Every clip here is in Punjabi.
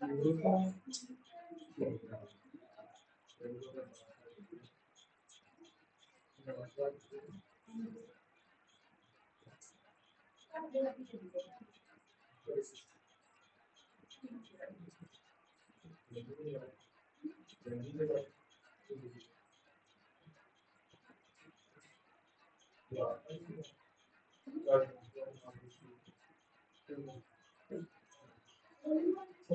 Yeah.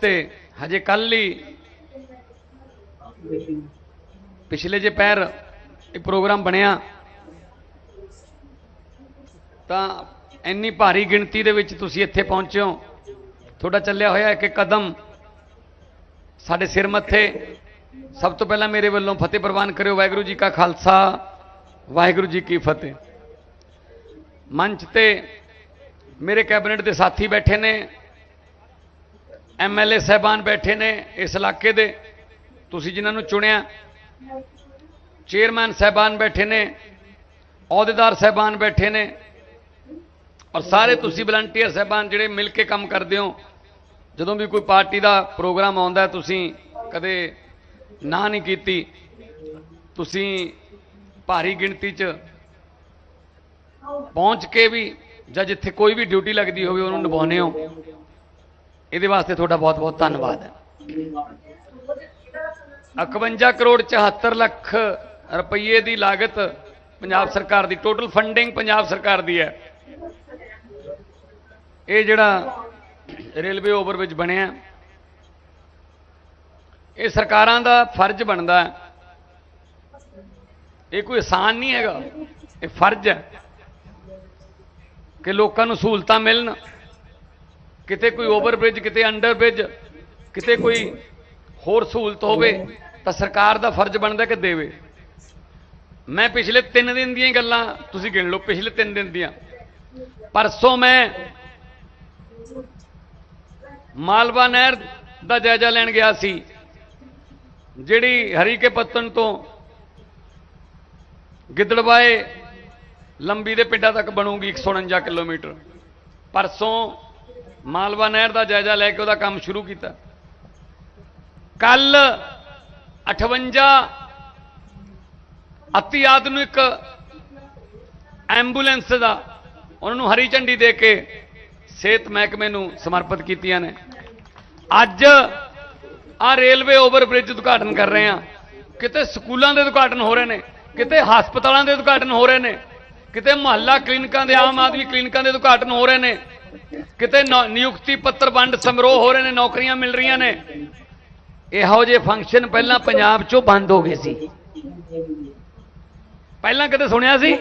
ਤੇ ਹਜੇ ਕੱਲ ਹੀ ਪਿਛਲੇ ਜੇ ਪੈਰ ਇਹ ਪ੍ਰੋਗਰਾਮ ਬਣਿਆ, ਤਾਂ ਇੰਨੀ ਭਾਰੀ ਗਿਣਤੀ ਦੇ ਵਿੱਚ ਤੁਸੀਂ ਇੱਥੇ ਪਹੁੰਚੇ ਹੋ। ਤੁਹਾਡਾ ਚੱਲਿਆ ਹੋਇਆ ਇੱਕ ਇੱਕ ਕਦਮ ਸਾਡੇ ਸਿਰ ਮੱਥੇ। ਸਭ ਤੋਂ ਪਹਿਲਾਂ ਮੇਰੇ ਵੱਲੋਂ ਫਤਿਹ ਪ੍ਰਵਾਨ ਕਰਿਓ, ਵਾਹਿਗੁਰੂ ਜੀ ਕਾ ਖਾਲਸਾ, ਵਾਹਿਗੁਰੂ ਜੀ ਕੀ ਫਤਿਹ। ਮੰਚ ਤੇ ਮੇਰੇ ਕੈਬਨਿਟ ਦੇ ਸਾਥੀ ਬੈਠੇ ਨੇ ਐਮਐਲਏ ਸਹਿਬਾਨ ਬੈਠੇ ਨੇ ਇਸ ਇਲਾਕੇ ਦੇ, ਤੁਸੀਂ ਜਿਨ੍ਹਾਂ ਨੂੰ ਚੁਣਿਆ। ਚੇਅਰਮੈਨ ਸਹਿਬਾਨ ਬੈਠੇ ਨੇ, ਅਹੁਦੇਦਾਰ ਸਹਿਬਾਨ ਬੈਠੇ ਨੇ, ਔਰ ਸਾਰੇ ਤੁਸੀਂ ਵਲੰਟੀਅਰ ਸਹਿਬਾਨ ਜਿਹੜੇ ਮਿਲ ਕੇ ਕੰਮ ਕਰਦੇ ਹੋ। ਜਦੋਂ ਵੀ ਕੋਈ ਪਾਰਟੀ ਦਾ ਪ੍ਰੋਗਰਾਮ ਆਉਂਦਾ ਤੁਸੀਂ ਕਦੇ ਨਾ ਨਹੀਂ ਕੀਤੀ। ਤੁਸੀਂ ਭਾਰੀ ਗਿਣਤੀ 'ਚ ਪਹੁੰਚ ਕੇ ਵੀ ਜਾਂ ਜਿੱਥੇ ਕੋਈ ਵੀ ਡਿਊਟੀ ਲੱਗਦੀ ਹੋਵੇ ਉਹਨੂੰ ਨਿਭਾਉਂਦੇ ਹੋ। ਇਹਦੇ ਵਾਸਤੇ ਤੁਹਾਡਾ ਬਹੁਤ ਬਹੁਤ ਧੰਨਵਾਦ ਹੈ। 51 ਕਰੋੜ 74 ਲੱਖ ਰੁਪਏ ਦੀ ਲਾਗਤ ਪੰਜਾਬ ਸਰਕਾਰ ਦੀ ਟੋਟਲ ਫੰਡਿੰਗ ਪੰਜਾਬ ਸਰਕਾਰ ਦੀ ਹੈ। ਇਹ ਜਿਹੜਾ ਰੇਲਵੇ ਓਵਰਬ੍ਰਿਜ ਬਣਿਆ ਇਹ ਸਰਕਾਰਾਂ ਦਾ ਫਰਜ਼ ਬਣਦਾ ਹੈ। ਇਹ ਕੋਈ ਆਸਾਨ ਨਹੀਂ ਹੈਗਾ। ਇਹ ਫਰਜ਼ ਹੈ ਕਿ ਲੋਕਾਂ ਨੂੰ ਸਹੂਲਤਾਂ ਮਿਲਣ। ਕਿਤੇ ਕੋਈ ਓਵਰਬ੍ਰਿਜ, ਕਿਤੇ ਅੰਡਰ ਬ੍ਰਿਜ ਕਿਤੇ ਕੋਈ ਹੋਰ ਸਹੂਲਤ ਹੋਵੇ ਤਾਂ ਸਰਕਾਰ ਦਾ ਫਰਜ਼ ਬਣਦਾ ਕਿ ਦੇਵੇ। ਮੈਂ ਪਿਛਲੇ 3 ਦਿਨ ਦੀਆਂ ਗੱਲਾਂ ਤੁਸੀਂ ਗਿਣ ਲਓ, ਪਿਛਲੇ 3 ਦਿਨ ਦੀਆਂ। ਪਰਸੋਂ ਮੈਂ ਮਾਲਵਾ ਨਹਿਰ ਦਾ ਜਾਇਜ਼ਾ ਲੈਣ ਗਿਆ ਸੀ। ਜਿਹੜੀ ਹਰੀ ਕੇ ਪੱਤਨ ਤੋਂ ਗਿੱਦੜਵਾਏ ਲੰਬੀ ਦੇ ਪਿੰਡਾਂ ਤੱਕ ਬਣੂਗੀ 149 ਕਿਲੋਮੀਟਰ। ਪਰਸੋਂ ਮਾਲਵਾ ਨਹਿਰ ਦਾ ਜਾਇਜ਼ਾ ਲੈ ਕੇ ਉਹਦਾ ਕੰਮ ਸ਼ੁਰੂ ਕੀਤਾ। ਕੱਲ 58 ਅਤੀ ਆਧੁਨਿਕ ਐਂਬੂਲੈਂਸ ਦਾ ਉਹਨਾਂ ਨੂੰ ਹਰੀ ਝੰਡੀ ਦੇ ਕੇ ਸਿਹਤ ਮਹਿਕਮੇ ਨੂੰ ਸਮਰਪਿਤ ਕੀਤੀਆਂ ਨੇ। ਅੱਜ ਆ ਰੇਲਵੇ ਓਵਰਬ੍ਰਿਜ ਉਦਘਾਟਨ ਕਰ ਰਹੇ ਆ ਕਿਤੇ ਸਕੂਲਾਂ ਦੇ ਉਦਘਾਟਨ ਹੋ ਰਹੇ ਨੇ, ਕਿਤੇ ਹਸਪਤਾਲਾਂ ਦੇ ਉਦਘਾਟਨ ਹੋ ਰਹੇ ਨੇ, ਕਿਤੇ ਮੁਹੱਲਾ ਕਲੀਨਿਕਾਂ ਦੇ ਆਮ ਆਦਮੀ ਕਲੀਨਿਕਾਂ ਦੇ ਉਦਘਾਟਨ ਹੋ ਰਹੇ ਨੇ, ਕਿਤੇ ਨਿਯੁਕਤੀ ਪੱਤਰ ਵੰਡ ਸਮਾਰੋਹ ਹੋ ਰਹੇ ਨੇ, ਨੌਕਰੀਆਂ ਮਿਲ ਰਹੀਆਂ ਨੇ। ਇਹੋ ਜਿਹੇ ਫੰਕਸ਼ਨ ਪਹਿਲਾਂ ਪੰਜਾਬ 'ਚੋਂ ਬੰਦ ਹੋ ਗਏ ਸੀ। ਪਹਿਲਾਂ ਕਦੇ ਸੁਣਿਆ ਸੀ?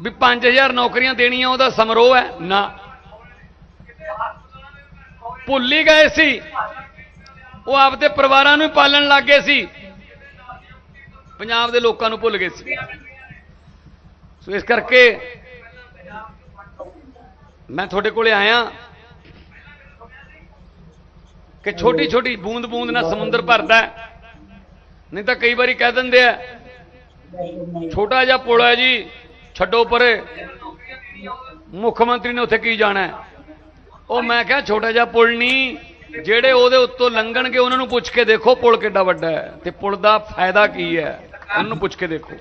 ਵੀ 5000 ਨੌਕਰੀਆਂ ਦੇਣੀਆਂ, ਉਹਦਾ ਸਮਾਰੋਹ ਹੈ। ਨਾ। ਭੁੱਲ ਹੀ ਗਏ ਸੀ। ਉਹ ਆਪਦੇ ਪਰਿਵਾਰਾਂ ਨੂੰ ਪਾਲਣ ਲੱਗ ਗਏ ਸੀ। ਪੰਜਾਬ ਦੇ ਲੋਕਾਂ ਨੂੰ ਭੁੱਲ ਗਏ ਸੀ। ਸੋ ਇਸ ਕਰਕੇ ਮੈਂ ਤੁਹਾਡੇ ਕੋਲੇ ਆਇਆ ਕਿ ਛੋਟੀ ਛੋਟੀ ਬੂੰਦ ਬੂੰਦ ਨਾਲ ਸਮੁੰਦਰ ਭਰਦਾ ਨਹੀਂ ਤਾਂ ਕਈ ਵਾਰੀ ਕਹਿ ਦਿੰਦੇ ਆ, ਛੋਟਾ ਜਿਹਾ ਪੁਲ ਹੈ ਜੀ, ਛੱਡੋ ਪਰੇ। ਮੁੱਖ ਮੰਤਰੀ ਨੇ ਉੱਥੇ ਕੀ ਜਾਣਾ ਹੈ? ਉਹ ਮੈਂ ਕਿਹਾ ਛੋਟਾ ਜਿਹਾ ਪੁਲ ਨਹੀਂ, ਜਿਹੜੇ ਉਹਦੇ ਉੱਤੋਂ ਲੰਘਣਗੇ, ਉਹਨਾਂ ਨੂੰ ਪੁੱਛ ਕੇ ਦੇਖੋ ਪੁਲ ਕਿੱਡਾ ਵੱਡਾ ਹੈ ਤੇ ਪੁਲ ਦਾ ਫਾਇਦਾ ਕੀ ਹੈ। ਉਹਨਾਂ ਨੂੰ ਪੁੱਛ ਕੇ ਦੇਖੋ।